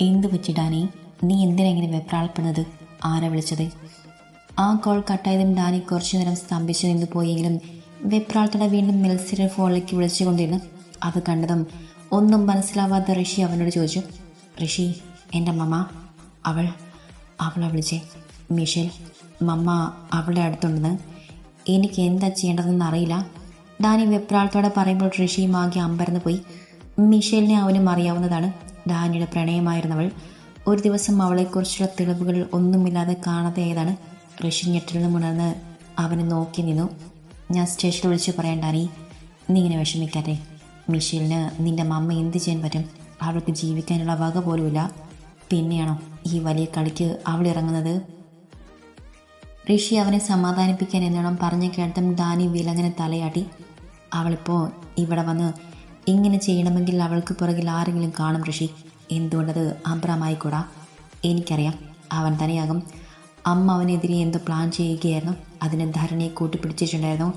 എന്ത് പറ്റി നീ എന്തിനെങ്ങനെ വെപ്രാളപ്പെടുന്നത്? ആരാ വിളിച്ചത്? ആ കോൾ കട്ടായതും ഡാനി കുറച്ചു നേരം സ്തംഭിച്ചു നിന്ന് പോയെങ്കിലും വെപ്രാളത്തോടെ വീണ്ടും മെൽസിയുടെ ഫോണിലേക്ക് വിളിച്ചുകൊണ്ടിരുന്നു അത് കണ്ടതും ഒന്നും മനസ്സിലാവാത്ത ഋഷി അവനോട് ചോദിച്ചു ഋഷി എന്റെ മമ്മ അവൾ അവളെ വിളിച്ചേ? മിഷേൽ മമ്മ അവളുടെ അടുത്തുണ്ടെന്ന്. എനിക്ക് എന്താ ചെയ്യേണ്ടതെന്ന് അറിയില്ല. ഡാനി വെപ്രാളത്തോടെ പറയുമ്പോൾ ഋഷിയും ആകെ അമ്പരന്ന് പോയി മിഷേലിനെ അവനും അറിയാവുന്നതാണ്. ഡാനിയുടെ പ്രണയമായിരുന്നവൾ ഒരു ദിവസം അവളെക്കുറിച്ചുള്ള തെളിവുകൾ ഒന്നുമില്ലാതെ കാണാതെയാണ് ഋഷി നിന്നും ഉണർന്ന് അവനെ നോക്കി നിന്നു. ഞാൻ സ്റ്റേഷനിൽ വിളിച്ച് പറയാൻ ഡാനി. നീ ഇങ്ങനെ വിഷമിക്കാതെ. മിഷേലിന് നിന്റെ മമ്മ എന്ത് ചെയ്യാൻ പറ്റും? അവൾക്ക് ജീവിക്കാനുള്ള വക പോലുമില്ല. പിന്നെയാണോ ഈ വലിയ കളിക്ക് അവൾ ഇറങ്ങുന്നത്? ഋഷി അവനെ സമാധാനിപ്പിക്കാൻ എന്നോണം പറഞ്ഞു കേട്ടും ഡാനി വിലങ്ങനെ തലയാട്ടി. അവളിപ്പോൾ ഇവിടെ വന്ന് ഇങ്ങനെ ചെയ്യണമെങ്കിൽ അവൾക്ക് പുറകിൽ ആരെങ്കിലും കാണും ഋഷി. എന്തുകൊണ്ടത്? അബ്രാമായിക്കൂടാ എനിക്കറിയാം. അവൻ തന്നെയാകും അമ്മ അവനെതിരെ എന്തോ പ്ലാൻ ചെയ്യുകയായിരുന്നു. അതിന് ധരണിയെ കൂട്ടിപ്പിടിച്ചിട്ടുണ്ടായിരുന്നു.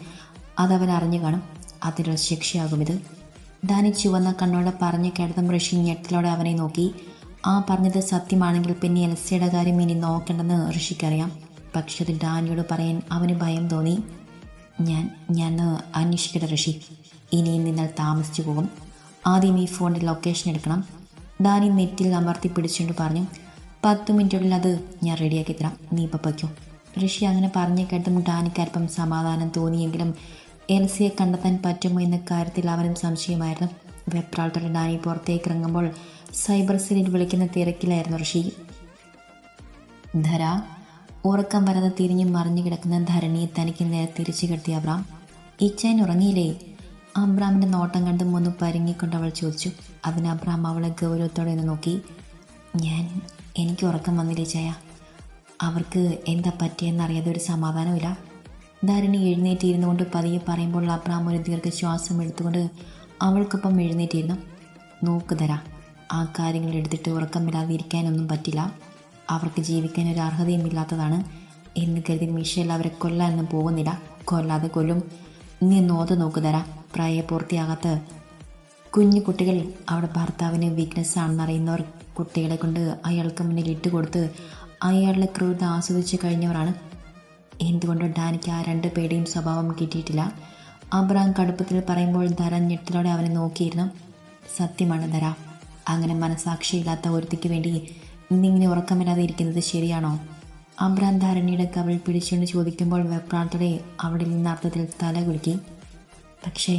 അതവൻ അറിഞ്ഞു കാണും. അതിനൊരു ശിക്ഷയാകും ഇത്. ധനി ചുവന്ന കണ്ണോടെ പറഞ്ഞു കേട്ടതും ഋഷി ഞെട്ടലോടെ അവനെ നോക്കി. ആ പറഞ്ഞത് സത്യമാണെങ്കിൽ പിന്നെ എൽസയുടെ കാര്യം ഇനി നോക്കണ്ടെന്ന് ഋഷിക്കറിയാം. പക്ഷെ അത് ഡാനിയോട് പറയാൻ അവന് ഭയം തോന്നി. ഞാൻ ഞാൻ അന്വേഷിക്കട്ടെ ഋഷി. ഇനിയും നിങ്ങൾ താമസിച്ചു പോകും. ആദ്യം ഈ ഫോണിന്റെ ലൊക്കേഷൻ എടുക്കണം. ദാനി നെറ്റിൽ അമർത്തി പിടിച്ചുകൊണ്ട് പറഞ്ഞു പത്ത് മിനിറ്റുള്ളിൽ അത് ഞാൻ റെഡിയാക്കി തരാം. നീ ഇപ്പം വയ്ക്കൂ ഋഷി അങ്ങനെ പറഞ്ഞു കേട്ടും ഡാനിക്ക് അല്പം സമാധാനം തോന്നിയെങ്കിലും എൽസിയെ കണ്ടെത്താൻ പറ്റുമോ എന്ന കാര്യത്തിൽ അവനും സംശയമായിരുന്നു. വെപ്രാളത്തോടെ ഡാനി പുറത്തേക്ക് ഇറങ്ങുമ്പോൾ സൈബർ സെല്ലിൽ വിളിക്കുന്ന തിരക്കിലായിരുന്നു ഋഷി. ധര ഉറക്കം വരാതെ തിരിഞ്ഞു മറിഞ്ഞു കിടക്കുന്ന ധരണിയെ തനിക്ക് നേരെ തിരിച്ചു കിടത്തിയ അബ്രാം. ഇച്ചാൻ ഉറങ്ങിയില്ലേ? അബ്രാമിന്റെ നോട്ടം കണ്ട് മൂന്ന് പരുങ്ങിക്കൊണ്ട് അവൾ ചോദിച്ചു അതിന് അബ്രാം അവളെ ഗൗരവത്തോടെ ഒന്ന് നോക്കി. ഞാൻ എനിക്ക് ഉറക്കം വന്നില്ലേ ചായ? അവർക്ക് എന്താ പറ്റിയെന്നറിയാതെ ഒരു സമാധാനമില്ല ധാരണി എഴുന്നേറ്റിരുന്നു കൊണ്ട് പതിയെ പറയുമ്പോൾ അബ്രാം ഒരു ദീർഘശ്വാസം എടുത്തുകൊണ്ട് അവൾക്കൊപ്പം എഴുന്നേറ്റിരുന്നു. നോക്ക് തരാ ആ കാര്യങ്ങൾ എടുത്തിട്ട് ഉറക്കമില്ലാതെ ഇരിക്കാനൊന്നും പറ്റില്ല. അവർക്ക് ജീവിക്കാൻ ഒരു അർഹതയും ഇല്ലാത്തതാണ്. എന്ന് കരുതി മിഷേൽ അവരെ കൊല്ലാനൊന്നും പോകുന്നില്ല. കൊല്ലാതെ കൊല്ലും. നീ നോത്ത് നോക്ക് തരാം പ്രായപൂർത്തിയാകാത്ത കുഞ്ഞു കുട്ടികൾ അവിടെ ഭർത്താവിന് വീക്ക്നെസ് ആണെന്ന് അറിയുന്നവർ കുട്ടികളെ കൊണ്ട് അയാൾക്ക് മുന്നിൽ ഇട്ടുകൊടുത്ത് അയാളുടെ ക്രൂരത ആസ്വദിച്ച് കഴിഞ്ഞവരാണ്. എന്തുകൊണ്ട് ഡാനിക്ക് ആ രണ്ട് പേടിയും സ്വഭാവം കിട്ടിയിട്ടില്ല. അബ്രാം കടുപ്പത്തിൽ പറയുമ്പോൾ ധര ഞെട്ടലോടെ അവനെ നോക്കിയിരുന്നു. സത്യമാണ് ധര. അങ്ങനെ മനസാക്ഷിയില്ലാത്ത ഒരുത്തിക്ക് വേണ്ടി ഇന്നിങ്ങനെ ഉറക്കമില്ലാതെ ഇരിക്കുന്നത് ശരിയാണോ? അബ്രാം ധാരണിയുടെ കവൾ പിടിച്ചുകൊണ്ട് ചോദിക്കുമ്പോൾ വെപ്രാളത്തോടെ അവിടെ നിന്ന് അർത്ഥത്തിൽ തല കുലുക്കി. പക്ഷേ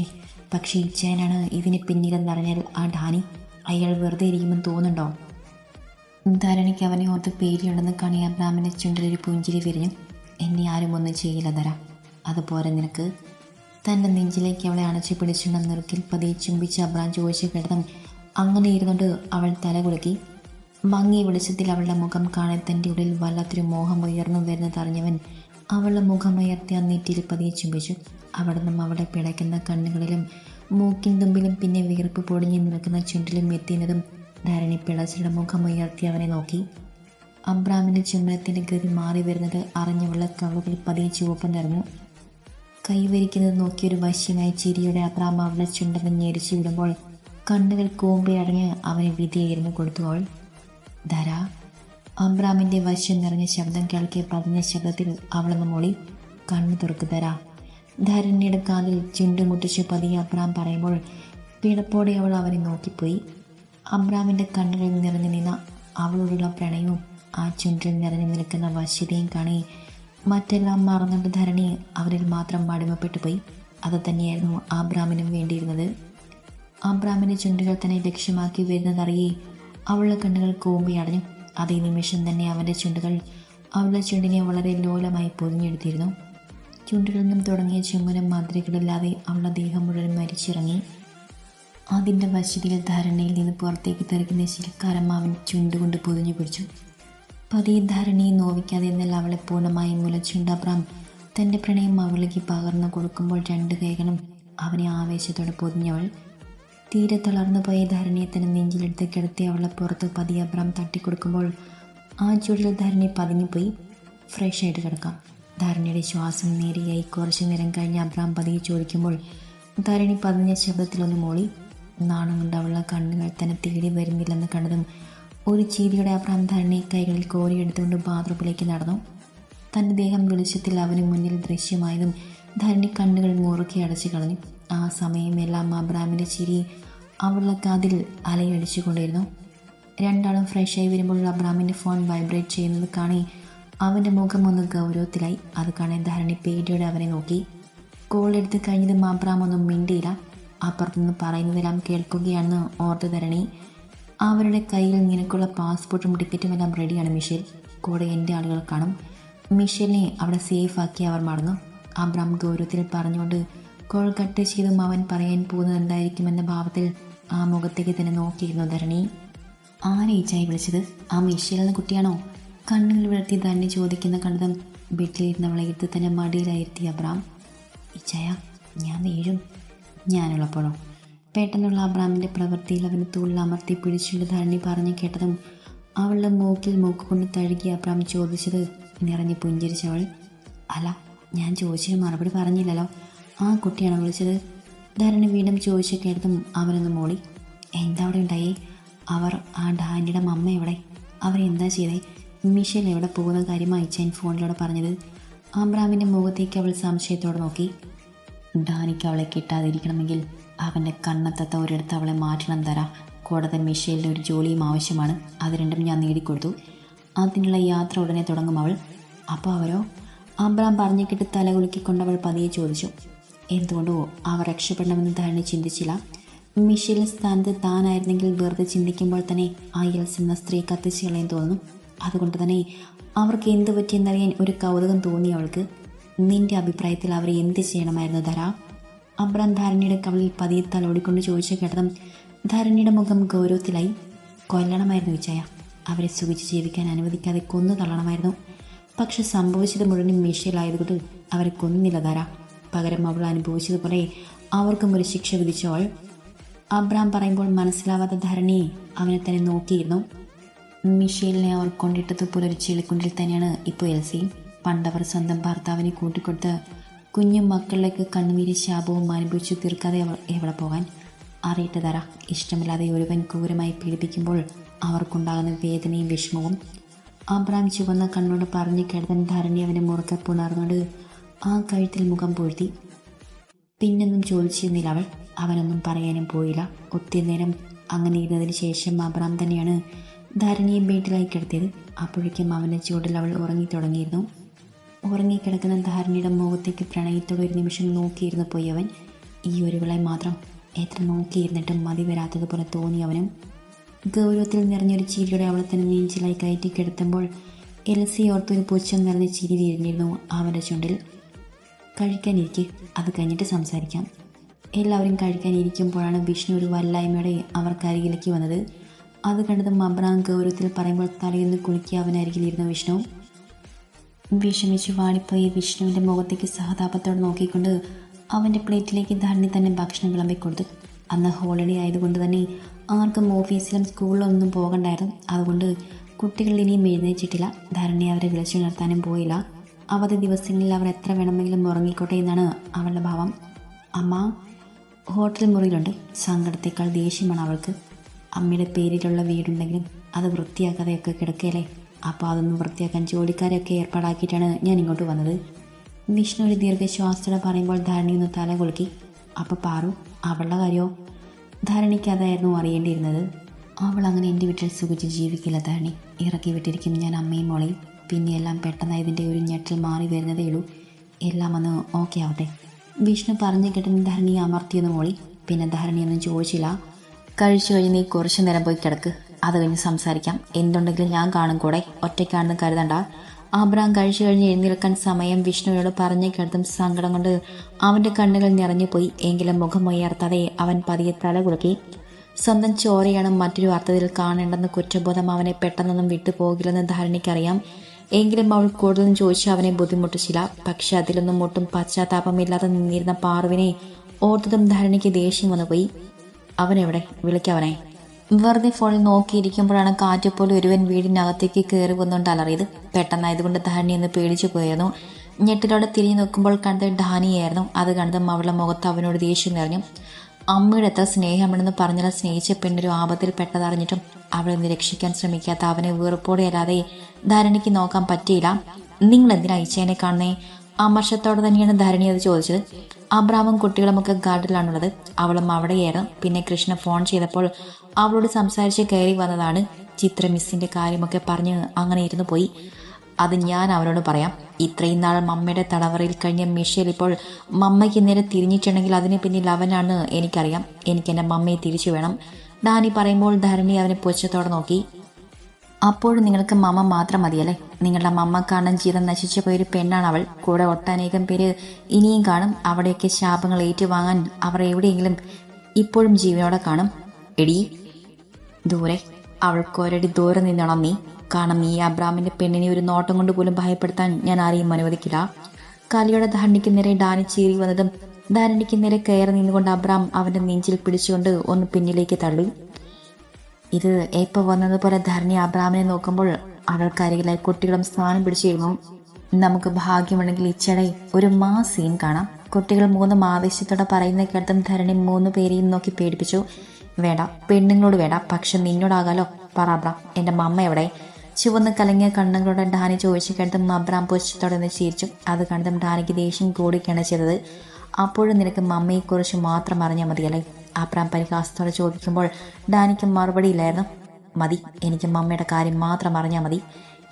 പക്ഷേ ഇച്ചാനാണ് ഇതിന് പിന്നിലെന്നറിഞ്ഞാൽ ആ ഡാനി അയാൾ വെറുതെ ഇരിക്കുമെന്ന് തോന്നുന്നുണ്ടോ? ധാരണയ്ക്ക് അവനെ ഓർത്ത് പേടിയുണ്ടെന്ന് കാണി അബ്രാമിന്റെ ചുണ്ടിലൊരു പുഞ്ചിരി വിരിഞ്ഞു എന്നെ ആരും ഒന്നും ചെയ്യില്ല തര അതുപോലെ നിനക്ക് തന്റെ നെഞ്ചിലേക്ക് അവളെ അണച്ചു പിടിച്ചുകൊണ്ട് നിറുക്കിൽ പതിയെ ചുംബിച്ച് അബ്രാം ചോദിച്ചു കിടന്നും അങ്ങനെ ഇരുന്നുകൊണ്ട് അവൾ തല കുലുക്കി. മങ്ങിയ വെളിച്ചത്തിൽ അവളുടെ മുഖം കാണാൻ തന്റെ ഉള്ളിൽ വല്ലാത്തൊരു മോഹം ഉയർന്നു വരുന്നതറിഞ്ഞവൻ അവളുടെ മുഖമുയർത്തി ആ നെറ്റിയിൽ പതിയെ ചുംബിച്ചു. അവിടെ നിന്നും അവിടെ പിടയ്ക്കുന്ന കണ്ണുകളിലും മൂക്കിൻ തുമ്പിലും പിന്നെ വീർപ്പ് പൊടിഞ്ഞു നിൽക്കുന്ന ചുണ്ടിലും എത്തിയതും ധാരണി പിളച്ചിയുടെ മുഖമുയർത്തി അവനെ നോക്കി. അബ്രാമിന്റെ ചുമലത്തിന്റെ ഗതി മാറി വരുന്നത് അറിഞ്ഞുള്ള കവുകൾ പതിയെ ചുവപ്പ് നിറഞ്ഞു. കൈവരിക്കുന്നത് നോക്കിയൊരു വശ്യമായ ചിരിയുടെ അബ്രാം അവളുടെ ചുണ്ടനെ ഞെരിച്ചു വിടുമ്പോൾ കണ്ണുകൾ കൂമ്പി അടഞ്ഞ് അവനെ വിധിയായിരുന്നു കൊടുത്തു അവൾ ധര അബ്രാമിന്റെ വശ്യം നിറഞ്ഞ ശബ്ദം കേൾക്കെ പതിഞ്ഞ ശബ്ദത്തിൽ അവളെന്ന് മൊളി. കണ്ണു തുറക്കു ധര ധരണ്യയുടെ കാലിൽ ചുണ്ടുമുട്ടിച്ച് പതിയെ അബ്രാം പറയുമ്പോൾ പിടപ്പോടെ അവൾ അവനെ നോക്കിപ്പോയി. അബ്രാമിന്റെ കണ്ണുകളിൽ നിറഞ്ഞു നിന്ന അവളോടുള്ള പ്രണയവും ആ ചുണ്ടിൽ നിറഞ്ഞു നിൽക്കുന്ന വശ്യതയും കാണി മറ്റെല്ലാം മറന്നുകൊണ്ട് ധരണി അവരിൽ മാത്രം അടിമപ്പെട്ടു പോയി. അത് തന്നെയായിരുന്നു ആബ്രാമിനും വേണ്ടിയിരുന്നത്. ആബ്രാമിന്റെ ചുണ്ടുകൾ തന്നെ ലക്ഷ്യമാക്കി വരുന്നതറിയേ അവളുടെ കണ്ണുകൾ കോമ്പി അടഞ്ഞു. അതേ നിമിഷം തന്നെ അവന്റെ ചുണ്ടുകൾ അവളുടെ ചുണ്ടിനെ വളരെ ലോലമായി പൊതിഞ്ഞെടുത്തിരുന്നു. ചുണ്ടിൽ തുടങ്ങിയ ചുമനും മാതൃകളില്ലാതെ അവളുടെ ദേഹം മുഴുവൻ മരിച്ചിറങ്ങി. അതിന്റെ വശ്യതയിൽ ധാരണയിൽ നിന്ന് പുറത്തേക്ക് തെറിക്കുന്ന ശിൽക്കാരം അവൻ ചുണ്ടുകൊണ്ട് പൊതിഞ്ഞു പിടിച്ചു. പതിയെ ധാരണയെ നോവിക്കാതെ എന്നാൽ അവളെ പൂർണമായും മുലച്ചുണ്ട് അബ്രാം തന്റെ പ്രണയം അവളിലേക്ക് പകർന്നു കൊടുക്കുമ്പോൾ രണ്ട് കൈകളും അവനെ ആവേശത്തോടെ പൊതിഞ്ഞവൾ തീരെ തളർന്നു പോയ ധാരണയെ തന്നെ നെഞ്ചിലെടുത്ത് കിടത്തി അവളെ പുറത്ത് പതിയെ അബ്രാം തട്ടിക്കൊടുക്കുമ്പോൾ ആ ചുടിൽ ധാരണയെ പോയി ഫ്രഷ് ആയിട്ട് കിടക്കാം. ധാരണയുടെ ശ്വാസം നേരിയായി കുറച്ചു നേരം കഴിഞ്ഞ് അബ്രാം പതിയെ ചോദിക്കുമ്പോൾ ധാരണി പതിഞ്ഞ ശബ്ദത്തിലൊന്ന് മോളി നാണം കൊണ്ട് അവളുടെ കണ്ണുകൾ തന്നെ തേടി വരുന്നില്ലെന്ന് കണ്ടതും ഒരു ചീരിയുടെ അബ്രാം ധാരണയെ കൈകളിൽ കോരിയെടുത്തുകൊണ്ട് ബാത്റൂമിലേക്ക് നടന്നു. തന്റെ ദേഹം വെളിച്ചത്തിൽ അവന് മുന്നിൽ ദൃശ്യമായതും ധരണി കണ്ണുകൾ മുറുക്കി അടച്ചു കളഞ്ഞു. ആ സമയമെല്ലാം അബ്രാമിന്റെ ചിരി അവളുടെ കാതിൽ അലയടിച്ചുകൊണ്ടിരുന്നു. രണ്ടാളും ഫ്രഷായി വരുമ്പോൾ അബ്രാമിന്റെ ഫോൺ വൈബ്രേറ്റ് ചെയ്യുന്നത് കാണി അവന്റെ മുഖം ഒന്ന് ഗൗരവത്തിലായി. അത് കാണാൻ ധരണി പേടിയോടെ അവനെ നോക്കി. കോൾ എടുത്ത് കഴിഞ്ഞത് മാബ്രാം ഒന്നും മിണ്ടിയില്ല. അപ്പുറത്തുനിന്ന് പറയുന്നതെല്ലാം കേൾക്കുകയാണെന്ന് ഓർത്ത് ധരണി. അവരുടെ കയ്യിൽ നിനക്കുള്ള പാസ്പോർട്ടും ടിക്കറ്റും എല്ലാം റെഡിയാണ് മിഷേൽ. കൂടെ എന്റെ ആളുകൾ കാണും. മിഷേലിനെ അവിടെ സേഫ് ആക്കി അവർ മറന്നു. അബ്രാം ഗൗരവത്തിൽ പറഞ്ഞുകൊണ്ട് കോൾ കട്ട് ചെയ്തും അവൻ പറയാൻ പോകുന്നത് എന്തായിരിക്കുമെന്ന ഭാവത്തിൽ ആ മുഖത്തേക്ക് തന്നെ നോക്കിയിരുന്നു ധരണി. ആരെ ഈച്ചായി വിളിച്ചത്? ആ മിഷേൽ എന്ന കുട്ടിയാണോ? കണ്ണുകൾ വിളർത്തി തന്നെ ചോദിക്കുന്ന കണ്ടതും വീട്ടിലിരുന്നവളെ എടുത്ത് തന്നെ മടിയിലായിരുത്തി അബ്രാം ഇച്ഛയ ഞാൻ വീഴും. ഞാനുള്ളപ്പോഴോ? പെട്ടെന്നുള്ള അബ്രാമിന്റെ പ്രവൃത്തിയിൽ അവന് തുള്ളമർത്തി പിടിച്ചുള്ള ധരണി പറഞ്ഞു കേട്ടതും അവളുടെ മൂക്കിൽ മൂക്ക് കൊണ്ട് തഴുകി അബ്രാം ചോദിച്ചത് നിറഞ്ഞ് പുഞ്ചിരിച്ചവൾ അല്ല ഞാൻ ചോദിച്ചതിന് മറുപടി പറഞ്ഞില്ലല്ലോ. ആ കുട്ടിയാണ് വിളിച്ചത്. ധരണി വീണ്ടും ചോദിച്ച കേട്ടതും അവനൊന്ന് മോളി എന്താ അവിടെ ഉണ്ടായി? അവർ ആ ഡാനിയുടെ മമ്മ എവിടെ? എന്താ ചെയ്തേ? മിഷേൽ എവിടെ പോകുന്ന കാര്യം അയച്ചാൻ ഫോണിലൂടെ പറഞ്ഞത് ആംബ്രാമിന്റെ മുഖത്തേക്ക് അവൾ സംശയത്തോടെ നോക്കി. ഡാനിക്ക് അവളെ കിട്ടാതിരിക്കണമെങ്കിൽ അവന്റെ കണ്ണത്തത്ത ഒരിടത്ത് അവളെ മാറ്റണം തരാം. കൂടാതെ മിഷേലിന്റെ ഒരു ജോലിയും ആവശ്യമാണ്. അത് രണ്ടും ഞാൻ നേടിക്കൊടുത്തു. അതിനുള്ള യാത്ര ഉടനെ തുടങ്ങും അവൾ. അപ്പോൾ അവരോ? അബ്രാം പറഞ്ഞു കിട്ടി തലകുലുക്കിക്കൊണ്ട് അവൾ പതിയെ ചോദിച്ചു. എന്തുകൊണ്ടോ അവർ രക്ഷപ്പെടണമെന്ന് തന്നെ ചിന്തിച്ചില്ല. മിഷേലിന്റെ സ്ഥാനത്ത് താനായിരുന്നെങ്കിൽ വെറുതെ ചിന്തിക്കുമ്പോൾ തന്നെ ആ യെൽസ് എന്ന സ്ത്രീ കത്തിച്ചു കളയാൻ തോന്നുന്നു. അതുകൊണ്ട് തന്നെ അവർക്ക് എന്ത് പറ്റിയെന്നറിയാൻ ഒരു കൗതുകം തോന്നി അവൾക്ക് നിന്റെ അഭിപ്രായത്തിൽ അവർ എന്ത് ചെയ്യണമായിരുന്നു ധര? അബ്രാം ധാരണിയുടെ കവളിൽ പതിയെ തലോടിക്കൊണ്ട് ചോദിച്ച കേട്ടതും ധരണിയുടെ മുഖം ഗൗരവത്തിലായി. കൊല്ലണമായിരുന്നു വിജയ. അവരെ സുഖിച്ച് ജീവിക്കാൻ അനുവദിക്കാതെ കൊന്നു തള്ളണമായിരുന്നു. പക്ഷെ സംഭവിച്ചത് മുഴുവനും മീശയിലായതുകൊണ്ട് അവരെ കൊന്നില്ല ധാര. പകരം അവൾ അനുഭവിച്ചതുപോലെ അവർക്കും ഒരു ശിക്ഷ വിധിച്ചവൾ അബ്രാം പറയുമ്പോൾ മനസ്സിലാവാത്ത ധരണിയെ അവനെ തന്നെ നോക്കിയിരുന്നു. മിഷേലിനെ അവർ കൊണ്ടിട്ടതുപോലെ ഒരു ചെളിക്കുണ്ടിൽ തന്നെയാണ് ഇപ്പോൾ എൽസി. പണ്ടവർ സ്വന്തം ഭർത്താവിനെ കൂട്ടിക്കൊടുത്ത് കുഞ്ഞു മക്കളിലേക്ക് കണ്ണുനീര് ശാപവും അനുഭവിച്ചു തീർക്കാതെ അവൾ എവിടെ പോകാൻ? അറിയിട്ട് തറ ഇഷ്ടമില്ലാതെ ഒരുവൻ ക്രൂരമായി പീഡിപ്പിക്കുമ്പോൾ അവർക്കുണ്ടാകുന്ന വേദനയും വിഷമവും. അബ്രാം ചുവന്ന കണ്ണോട് പറഞ്ഞു കിടന്നൻ ധരണി അവനെ മുറുക്കെ പുണർന്നുകൊണ്ട് ആ കഴുത്തിൽ മുഖം പൊഴുത്തി പിന്നൊന്നും ചോദിച്ചിരുന്നില്ല അവൾ. അവനൊന്നും പറയാനും പോയില്ല. ഒത്തിരി നേരം അങ്ങനെ ഇരുന്നതിന് ശേഷം അബ്രാം തന്നെയാണ് ധരണിയെ ബെഡിലായി കിടത്തിയത്. അപ്പോഴേക്കും അവന്റെ ചൂടിൽ അവൾ ഉറങ്ങി തുടങ്ങിയിരുന്നു. ഉറങ്ങിക്കിടക്കുന്ന ധാരണിയുടെ മുഖത്തേക്ക് പ്രണയത്തോടെ ഒരു നിമിഷം നോക്കിയിരുന്നു പോയി അവൻ. ഈ ഒരു വിളെ മാത്രം എത്ര നോക്കിയിരുന്നിട്ടും മതി വരാത്തതുപോലെ തോന്നി അവനും. ഗൗരവത്തിൽ നിറഞ്ഞൊരു ചിരിയുടെ അവളെ തന്നെ നെഞ്ചിലായി കയറ്റി കിടത്തുമ്പോൾ എൽസി ഓർത്തൊരു പുച്ഛം നിറഞ്ഞ ചിരി വീഴുന്നിരുന്നു അവന്റെ ചുണ്ടിൽ. കഴിക്കാനിരിക്കെ അത് കഴിഞ്ഞിട്ട് സംസാരിക്കാം. എല്ലാവരും കഴിക്കാനിരിക്കുമ്പോഴാണ് വിഷ്ണു ഒരു വല്ലായ്മയോടെ അവർക്കരികിലേക്ക് വന്നത്. അത് കണ്ടതും അബ്രാം ഗൗരവത്തിൽ പറയുമ്പോൾ തലയൊന്ന് കുളിക്കുക അവനരികിലിരുന്ന വിഷ്ണു. വിഷമിച്ച് വാടിപ്പോയി വിഷ്ണുവിന്റെ മുഖത്തേക്ക് സഹതാപത്തോടെ നോക്കിക്കൊണ്ട് അവന്റെ പ്ലേറ്റിലേക്ക് ധരണി തന്നെ ഭക്ഷണം വിളമ്പിക്കൊടുത്തു. അന്ന് ഹോളിഡേ ആയതുകൊണ്ട് തന്നെ ആർക്കും ഓഫീസിലും സ്കൂളിലും ഒന്നും പോകണ്ടായിരുന്നു. അതുകൊണ്ട് കുട്ടികൾ ഇനിയും എഴുന്നേറ്റിട്ടില്ല. ധരണി അവരെ വിളിച്ചുണർത്താനും പോയില്ല. അവധി ദിവസങ്ങളിൽ അവർ എത്ര വേണമെങ്കിലും ഉറങ്ങിക്കോട്ടെ എന്നാണ് അവളുടെ ഭാവം. അമ്മ ഹോട്ടൽ മുറിയിലുണ്ട്. സങ്കടത്തേക്കാൾ ദേഷ്യമാണ് അവൾക്ക്. അമ്മയുടെ പേരിലുള്ള വീടുണ്ടെങ്കിലും അത് വൃത്തിയാക്കാതെയൊക്കെ കിടക്കുകയല്ലേ അപ്പോൾ അതൊന്ന് വൃത്തിയാക്കാൻ ജോലിക്കാരെയൊക്കെ ഏർപ്പാടാക്കിയിട്ടാണ് ഞാൻ ഇങ്ങോട്ട് വന്നത്. വിഷ്ണു ഒരു ദീർഘശ്വാസത്തോടെ പറയുമ്പോൾ ധാരണി ഒന്ന് തല കുലുക്കി. അപ്പോൾ പാറു അവളുടെ കാര്യമോ ധാരണിക്ക് അതായിരുന്നു അറിയേണ്ടിയിരുന്നത്. അവൾ അങ്ങനെ എന്റെ വീട്ടിൽ സുഖിച്ച് ജീവിക്കില്ല ധാരണി. ഇറക്കി വിട്ടിരിക്കും ഞാൻ അമ്മയും മോളെയും. പിന്നെ എല്ലാം പെട്ടെന്ന് ഇതിന്റെ ഒരു ഞെട്ടൽ മാറി വരുന്നതേ ഉള്ളൂ. എല്ലാം ഒന്ന് ഓക്കെ ആവട്ടെ. വിഷ്ണു പറഞ്ഞു കേട്ടെന്ന് ധരണി അമർത്തിയൊന്ന് മോളി. പിന്നെ ധാരണിയൊന്നും ചോദിച്ചില്ല. കഴിച്ചു കഴിഞ്ഞ് നീ കുറച്ചു നേരം പോയി കിടക്ക്. അത് കഴിഞ്ഞ് സംസാരിക്കാം. എന്തുണ്ടെങ്കിലും ഞാൻ കാണും കൂടെ. ഒറ്റയ്ക്കാണെന്ന് കരുതണ്ട. ആബ്രാം കഴിച്ചു കഴിഞ്ഞ് എഴുന്നേൽക്കാൻ സമയം വിഷ്ണുവിനോട് പറഞ്ഞു കേട്ടതും സങ്കടം കൊണ്ട് അവന്റെ കണ്ണുകൾ നിറഞ്ഞുപോയി എങ്കിലും മുഖം ഉയർത്താതെ അവൻ പതിയെ തല കുലുക്കി. സ്വന്തം ചോരയാണ് മറ്റൊരു അർത്ഥത്തിൽ കാണേണ്ടെന്ന് കുറ്റബോധം അവനെ പെട്ടെന്നൊന്നും വിട്ടുപോകില്ലെന്ന് ധാരണയ്ക്കറിയാം എങ്കിലും അവൾ കൂടുതലും ചോദിച്ചു അവനെ ബുദ്ധിമുട്ടിച്ചില്ല. പക്ഷെ അതിലൊന്നും ഒട്ടും പശ്ചാത്താപമില്ലാതെ നിന്നിരുന്ന പാർവിനെ ഓർത്തതും ധാരണയ്ക്ക് ദേഷ്യം വന്നുപോയി. അവനെവിടെ? വിളിക്കവനെ. വെറുതെ ഫോണിൽ നോക്കിയിരിക്കുമ്പോഴാണ് കാറ്റുപോലെ ഒരുവൻ വീടിനകത്തേക്ക് കയറി വന്നുകൊണ്ട് അലറിയത്. പെട്ടെന്നായതുകൊണ്ട് ധാനി എന്ന് പേടിച്ചു പോയിരുന്നു. ഞെട്ടിലോടെ തിരിഞ്ഞു നോക്കുമ്പോൾ കണ്ടത് ഡാനിയായിരുന്നു അത് കണ്ടതും അവളുടെ മുഖത്ത് അവനോട് ദേഷ്യം നിറഞ്ഞു. അമ്മയുടെ എത്ര സ്നേഹമുണ്ടെന്ന് പറഞ്ഞാൽ സ്നേഹിച്ച പെണ്ണൊരു ആപത്തിൽ പെട്ടതറിഞ്ഞിട്ടും അവളെ ഒന്ന് രക്ഷിക്കാൻ ശ്രമിക്കാത്ത അവനെ വെറുപ്പോടെ അല്ലാതെ ധാരണയ്ക്ക് നോക്കാൻ പറ്റിയില്ല. നിങ്ങൾ എന്തിനാ ഇച്ചേനെ കാണുന്നേ? അമർഷത്തോടെ തന്നെയാണ് ധരണി അത് ചോദിച്ചത്. അബ്രാമും കുട്ടികളുമൊക്കെ ഗാർഡിലാണുള്ളത്. അവളും അവിടെയായിരുന്നു പിന്നെ കൃഷ്ണ ഫോൺ ചെയ്തപ്പോൾ അവളോട് സംസാരിച്ച് കയറി വന്നതാണ് ചിത്ര മിസ്സിന്റെ കാര്യമൊക്കെ പറഞ്ഞ് അങ്ങനെ ഇരുന്ന് പോയി. അത് ഞാൻ അവരോട് പറയാം. ഇത്രയും നാൾ മമ്മയുടെ തടവറയിൽ കഴിഞ്ഞ മിഷേൽ ഇപ്പോൾ മമ്മയ്ക്ക് നേരെ തിരിഞ്ഞിട്ടുണ്ടെങ്കിൽ അതിന് പിന്നിൽ അവനാണ് എനിക്കറിയാം. എനിക്ക് എന്റെ മമ്മയെ തിരിച്ചു വേണം. ഡാനി പറയുമ്പോൾ ധരണി അവനെ പുച്ഛത്തോടെ നോക്കി. അപ്പോഴും നിങ്ങൾക്ക് മമ്മ മാത്രം മതിയല്ലേ? നിങ്ങളുടെ മമ്മ കാണാൻ ജീവിതം നശിച്ചു പോയൊരു പെണ്ണാണ് അവൾ. കൂടെ ഒട്ടനേകം പേര് ഇനിയും കാണും. അവിടെയൊക്കെ ശാപങ്ങൾ ഏറ്റുവാങ്ങാൻ അവർ എവിടെയെങ്കിലും ഇപ്പോഴും ജീവനോടെ കാണും. എടി ദൂരെ. അവൾക്ക് ഒരടി ദൂരെ നിന്നോണം നീ. കാരണം ഈ അബ്രാമിന്റെ പെണ്ണിനെ ഒരു നോട്ടം കൊണ്ട് പോലും ഭയപ്പെടുത്താൻ ഞാൻ ആരെയും അനുവദിക്കില്ല. കലിയുടെ ധാരണിക്ക് നേരെ ഡാനി ചീറി വന്നതും ധാരണിക്ക് നേരെ കയറി നിന്നുകൊണ്ട് അബ്രാം അവന്റെ നെഞ്ചിൽ പിടിച്ചുകൊണ്ട് ഒന്ന് പിന്നിലേക്ക് തള്ളി. ഇത് എപ്പോൾ വന്നതുപോലെ ധരണി അബ്രാമിനെ നോക്കുമ്പോൾ അവൾക്കരികിലായി കുട്ടികളും സ്ഥാനം പിടിച്ചിരുന്നു. നമുക്ക് ഭാഗ്യമുണ്ടെങ്കിൽ ഇച്ചടെ ഒരു മാ സീൻ കാണാം. കുട്ടികൾ മൂന്നും ആവേശത്തോടെ പറയുന്ന കേട്ടും ധരണി മൂന്ന് പേരെയും നോക്കി പേടിപ്പിച്ചു. വേണ്ട പെണ്ണുങ്ങളോട് വേണ്ട. പക്ഷെ നിന്നോടാകാലോ. പറ അബ്രാം എന്റെ മമ്മ എവിടെ? ചുവന്ന് കലങ്ങിയ കണ്ണുകളോടെ ഡാനി ചോദിച്ചു കേട്ടതും അബ്രാം പുച്ഛത്തോടെ നിന്ന് ചിരിച്ചു. അത് കണ്ടതും ഡാനിക്ക് ദേഷ്യം കൂടിക്കാണ് ചെയ്തത്. അപ്പോഴും നിനക്ക് മമ്മയെക്കുറിച്ച് മാത്രം അറിഞ്ഞാൽ മതിയല്ലേ? അബ്രാം പരിഹാസത്തോടെ ചോദിക്കുമ്പോൾ ഡാനിക്ക് മറുപടിയില്ലായിരുന്നു മതി എനിക്ക് മമ്മയുടെ കാര്യം മാത്രം അറിഞ്ഞാൽ മതി.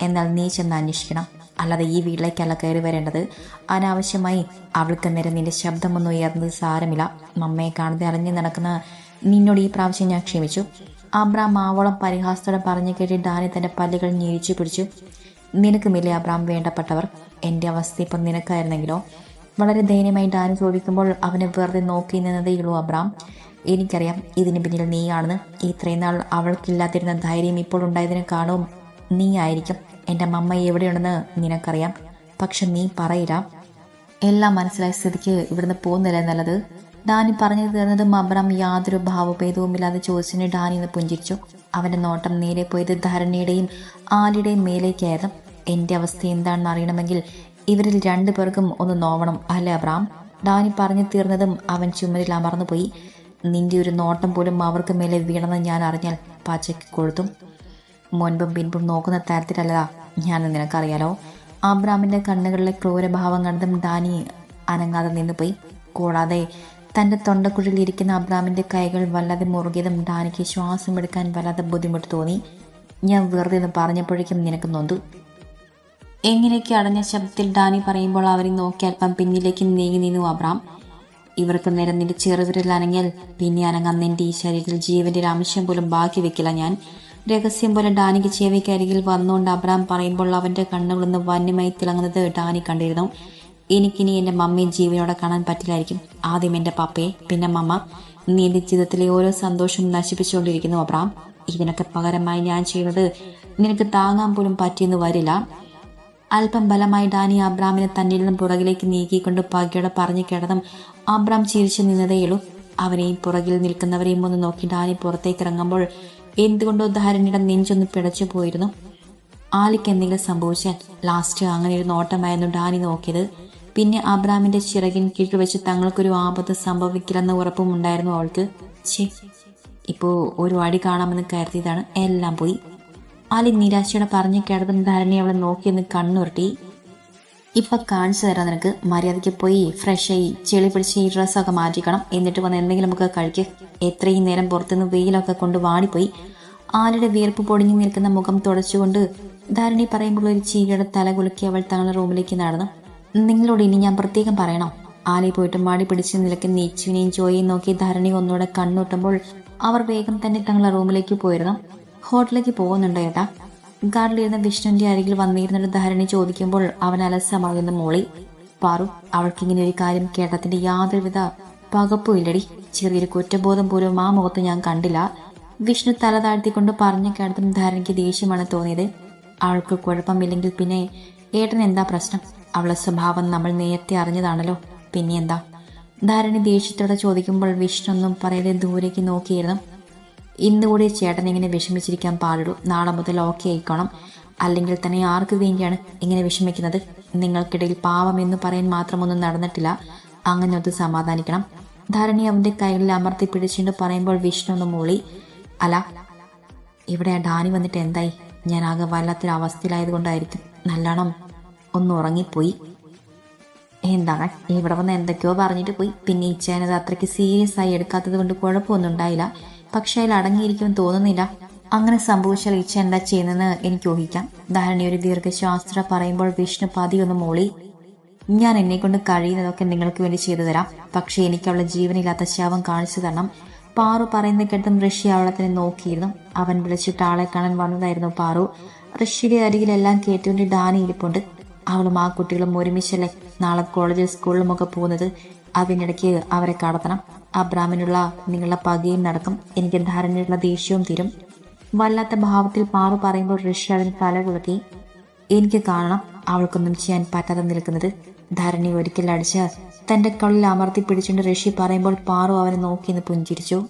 എന്നാൽ നീ ചെന്ന് അന്വേഷിക്കണം. അല്ലാതെ ഈ വീട്ടിലേക്കല്ല കയറി വരേണ്ടത്. അനാവശ്യമായി അവൾക്ക് നേരം നിന്റെ ശബ്ദമൊന്നും ഉയർന്നത് സാരമില്ല. മമ്മയെ കാണാതെ അറിഞ്ഞു നടക്കുന്ന നിന്നോട് ഈ പ്രാവശ്യം ഞാൻ ക്ഷമിച്ചു. അബ്രാം ആവോളം പരിഹാസത്തോടെ പറഞ്ഞു കേട്ടി ഡാനി തന്റെ പല്ലുകൾ ഞെരിച്ചു പിടിച്ചു. നിനക്കുമില്ലേ അബ്രാം വേണ്ടപ്പെട്ടവർ എന്റെ അവസ്ഥ ഇപ്പം നിനക്കായിരുന്നെങ്കിലോ? വളരെ ദയനീയമായി ഡാനി ചോദിക്കുമ്പോൾ അവനെ വെറുതെ നോക്കി നിന്നതേയുള്ളൂ അബ്രാം. എനിക്കറിയാം ഇതിന് പിന്നിൽ നീയാണെന്ന്. ഇത്രയും നാൾ അവൾക്കില്ലാതിരുന്ന ധൈര്യം ഇപ്പോൾ ഉണ്ടായതിന് കാണും. നീ ആയിരിക്കും എന്റെ മമ്മ എവിടെയുണ്ടെന്ന് നിനക്കറിയാം. പക്ഷെ നീ പറയില്ല. എല്ലാം മനസ്സിലായ സ്ഥിതിക്ക് ഇവിടുന്ന് പോകുന്നില്ല നല്ലത്? ഡാനി പറഞ്ഞു തീർന്നതും മബ്രം യാതൊരു ഭാവഭേദവുമില്ലാതെ ചോദിച്ചിന് ഡാനി ഒന്ന് പുഞ്ചിരിച്ചു. അവന്റെ നോട്ടം നേരെ പോയത് ധരണിയുടെയും ആലിയുടെയും മേലേക്കായിരുന്നു. എന്റെ അവസ്ഥ എന്താണെന്ന് അറിയണമെങ്കിൽ ഇവരിൽ രണ്ടു പേർക്കും ഒന്ന് നോവണം അല്ലേ അബ്രാം? ഡാനി പറഞ്ഞു തീർന്നതും അവൻ ചുമരിൽ അമർന്നുപോയി. നിന്റെ ഒരു നോട്ടം പോലും അവർക്ക് മേലെ വീണെന്ന് ഞാൻ അറിഞ്ഞാൽ പാച്ചയ്ക്ക് കൊഴുത്തും മുൻപും പിൻപും നോക്കുന്ന തരത്തിലല്ലതാ ഞാൻ നിനക്കറിയാലോ. ആബ്രാമിന്റെ കണ്ണുകളിലെ ക്രൂരഭാവം കണ്ടതും ഡാനി അനങ്ങാതെ നിന്നുപോയി. കൂടാതെ തന്റെ തൊണ്ടക്കുഴിയിൽ ഇരിക്കുന്ന അബ്രാമിന്റെ കൈകൾ വല്ലാതെ മുറുകിയതും ഡാനിക്ക് ശ്വാസം എടുക്കാൻ വല്ലാതെ ബുദ്ധിമുട്ട് തോന്നി. ഞാൻ വെറുതെ ഒന്ന് പറഞ്ഞപ്പോഴേക്കും നിനക്ക് നൊന്തു. എങ്ങനെയൊക്കെ അടഞ്ഞ ശബ്ദത്തിൽ ഡാനി പറയുമ്പോൾ അവരെ നോക്കി അല്പം പിന്നിലേക്ക് നീങ്ങി നിന്നു അബ്രാം ഇവർക്ക് നേരം നിന്റെ ചെറുവിരൽ അനങ്ങിയാൽ പിന്നെ അനങ്ങാൻ നിന്റെ ഈ ശരീരത്തിൽ ജീവന്റെ അംശം പോലും ബാക്കി വെക്കില്ല ഞാൻ. രഹസ്യം പോലെ ഡാനിക്ക് ചെവിക്കരികിൽ വന്നുകൊണ്ട് അബ്രാം പറയുമ്പോൾ അവന്റെ കണ്ണുകളൊന്ന് വന്യമായി തിളങ്ങുന്നത് ഡാനി കണ്ടിരുന്നു. എനിക്കിനി എന്റെ മമ്മയും ജീവനോടെ കാണാൻ പറ്റില്ലായിരിക്കും. ആദ്യം എന്റെ പപ്പയെ പിന്നെ മമ്മ. നീ എന്റെ ജീവിതത്തിലെ ഓരോ സന്തോഷവും നശിപ്പിച്ചുകൊണ്ടിരിക്കുന്നു അബ്രാം. ഇതിനൊക്കെ പകരമായി ഞാൻ ചെയ്യുന്നത് നിനക്ക് താങ്ങാൻ പോലും പറ്റിയെന്ന് വരില്ല. അല്പം ബലമായി ഡാനി അബ്രാമിനെ തന്നിൽ നിന്നും പുറകിലേക്ക് നീക്കിക്കൊണ്ട് പകയോടെ പറഞ്ഞു കിടന്നും അബ്രാം ചിരിച്ചു നിന്നതേയുള്ളൂ അവനെയും പുറകിൽ നിൽക്കുന്നവരെയും ഒന്ന് നോക്കി ഡാനി പുറത്തേക്ക് ഇറങ്ങുമ്പോൾ എന്തുകൊണ്ടോ ധാരണിയുടെ നെഞ്ചൊന്ന് പിടച്ചു പോയിരുന്നു. ആലിക്ക് എന്തെങ്കിലും സംഭവിച്ചാൽ ലാസ്റ്റ് അങ്ങനെ ഒരു നോട്ടമായിരുന്നു ഡാനി നോക്കിയത്. പിന്നെ അബ്രാമിന്റെ ചിറകിൻ കീഴിൽ വെച്ച് തങ്ങൾക്കൊരു ആപത്ത് സംഭവിക്കില്ലെന്ന ഉറപ്പും ഉണ്ടായിരുന്നു അവൾക്ക്. ഛേ ഇപ്പോൾ ഒരു അടി കാണാമെന്ന് കരുതിയതാണ്. എല്ലാം പോയി. ആലി നിരാശയോടെ പറഞ്ഞു കേട്ടതും ധാരണയെ അവളെ നോക്കിയെന്ന് കണ്ണുരുട്ടി. ഇപ്പൊ കാണിച്ചു തരാം നിനക്ക്. മര്യാദയ്ക്ക് പോയി ഫ്രഷ് ആയി ചെളി പിടിച്ച് ഈ ഡ്രസ്സൊക്കെ മാറ്റിക്കണം. എന്നിട്ട് വന്ന് എന്തെങ്കിലും ഒക്കെ കഴിക്ക്. എത്രയും നേരം പുറത്തുനിന്ന് വെയിലൊക്കെ കൊണ്ട് വാടിപ്പോയി. ആലിയുടെ വിയർപ്പ് പൊടിഞ്ഞു നിൽക്കുന്ന മുഖം തുടച്ചുകൊണ്ട് ധാരണി പറയുമ്പോൾ ഒരു ചീരയുടെ തല കുലുക്കി അവൾ തങ്ങളുടെ റൂമിലേക്ക് നടന്നു. നിങ്ങളോട് ഇനി ഞാൻ പ്രത്യേകം പറയണം. ആലി പോയിട്ട് മാടി പിടിച്ച് നിൽക്കുന്ന നീച്ചുവിനെയും ജോയെയും നോക്കി ധരണി ഒന്നുകൂടെ കണ്ണൂട്ടുമ്പോൾ അവർ വേഗം തന്നെ തങ്ങളുടെ റൂമിലേക്ക് പോയിരുന്നു. ഹോട്ടലിലേക്ക് പോകുന്നുണ്ടോ ഏട്ടാ. ഗാർഡിലിരുന്ന വിഷ്ണുവിന്റെ അരികിൽ വന്നിരുന്നൊരു ധാരണി ചോദിക്കുമ്പോൾ അവൻ അലസമാകുന്ന മോളി പാറു അവൾക്കിങ്ങനെ ഒരു കാര്യം കേട്ടതിന്റെ യാതൊരുവിധ പകപ്പും ഇല്ലടി. ചെറിയൊരു കുറ്റബോധം പോലും ആ മുഖത്ത് ഞാൻ കണ്ടില്ല. വിഷ്ണു തല താഴ്ത്തിക്കൊണ്ട് പറഞ്ഞു കേട്ടതും ധാരണയ്ക്ക് ദേഷ്യമാണ് തോന്നിയത്. അവൾക്ക് കുഴപ്പമില്ലെങ്കിൽ പിന്നെ ഏട്ടൻ എന്താ പ്രശ്നം? അവളെ സ്വഭാവം നമ്മൾ നേരത്തെ അറിഞ്ഞതാണല്ലോ. പിന്നെ എന്താ? ധാരണി ദേഷ്യത്തോടെ ചോദിക്കുമ്പോൾ വിഷ്ണു ഒന്നും പറയാതെ ദൂരേക്ക് നോക്കിയിരുന്നു. ഇന്നുകൂടി ചേട്ടൻ ഇങ്ങനെ വിഷമിച്ചിരിക്കാൻ പാടുള്ളൂ. നാളെ മുതൽ ഓക്കെ ആയിക്കോണം. അല്ലെങ്കിൽ തന്നെ ആർക്ക് വേണ്ടിയാണ് ഇങ്ങനെ വിഷമിക്കുന്നത്? നിങ്ങൾക്കിടയിൽ പാവം എന്ന് പറയാൻ മാത്രമൊന്നും നടന്നിട്ടില്ല. അങ്ങനെ ഒന്ന് സമാധാനിക്കണം. ധരണി അവന്റെ കൈകളിൽ അമർത്തി പിടിച്ചുകൊണ്ട് പറയുമ്പോൾ വിഷ്ണു ഒന്ന് മൂളി. അല്ല ഇവിടെ ആ ഡാനി വന്നിട്ട് എന്തായി? ഞാൻ ആകെ വല്ലാത്തൊരു അവസ്ഥയിലായതുകൊണ്ടായിരിക്കും നല്ലോണം ഒന്ന് ഉറങ്ങിപ്പോയി. എന്താണ്? ഇവിടെ വന്ന് എന്തൊക്കെയോ പറഞ്ഞിട്ട് പോയി. പിന്നെ ഇച്ചാനത് അത്രയ്ക്ക് സീരിയസ് ആയി എടുക്കാത്തത് കൊണ്ട് കുഴപ്പമൊന്നും ഉണ്ടായില്ല. പക്ഷെ അതിൽ അടങ്ങിയിരിക്കുമെന്ന് തോന്നുന്നില്ല. അങ്ങനെ സംഭവിച്ചാൽ ഈച്ച എന്താ ചെയ്യുന്നതെന്ന് എനിക്ക് ഊഹിക്കാം. ധാരണി ഒരു ദീർഘശാസ്ത്ര പറയുമ്പോൾ വിഷ്ണു പതി ഒന്ന് മോളി ഞാൻ എന്നെ കൊണ്ട് കഴിയുന്നതൊക്കെ നിങ്ങൾക്ക് വേണ്ടി ചെയ്തു തരാം. പക്ഷേ എനിക്ക് അവളെ ജീവനില്ലാത്ത ശവം കാണിച്ചു തരണം. പാറു പറയുന്ന കേട്ടും ഋഷി അവളെ തന്നെ നോക്കിയിരുന്നു. അവൻ വിളിച്ചിട്ട് ആളെ കാണാൻ വന്നതായിരുന്നു പാറു. ഋഷിയുടെ അരികിലെല്ലാം കേട്ടുകൊണ്ട് ഡാനി ഇരിപ്പുണ്ട്. അവളും ആ കുട്ടികളും ഒരുമിച്ചല്ലേ നാളെ കോളേജിൽ സ്കൂളിലുമൊക്കെ പോകുന്നത്? അതിനിടയ്ക്ക് അവരെ കടത്തണം. അബ്രാമിനുള്ള നിങ്ങളുടെ പകയും നടക്കും. എനിക്ക് ധാരണയുള്ള ദേഷ്യവും തീരും. വല്ലാത്ത ഭാവത്തിൽ പാറു പറയുമ്പോൾ ഋഷി അതിന് തല കുലുക്കി. എനിക്ക് കാണണം. അവൾക്കൊന്നും ചെയ്യാൻ പറ്റാതെ നിൽക്കുന്നത്. ധരണി ഒരിക്കൽ അടിച്ച് തന്റെ കള്ളിൽ അമർത്തി പിടിച്ചുകൊണ്ട് ഋഷി പറയുമ്പോൾ പാറു അവനെ നോക്കി നിന്ന് പുഞ്ചിരിച്ചു.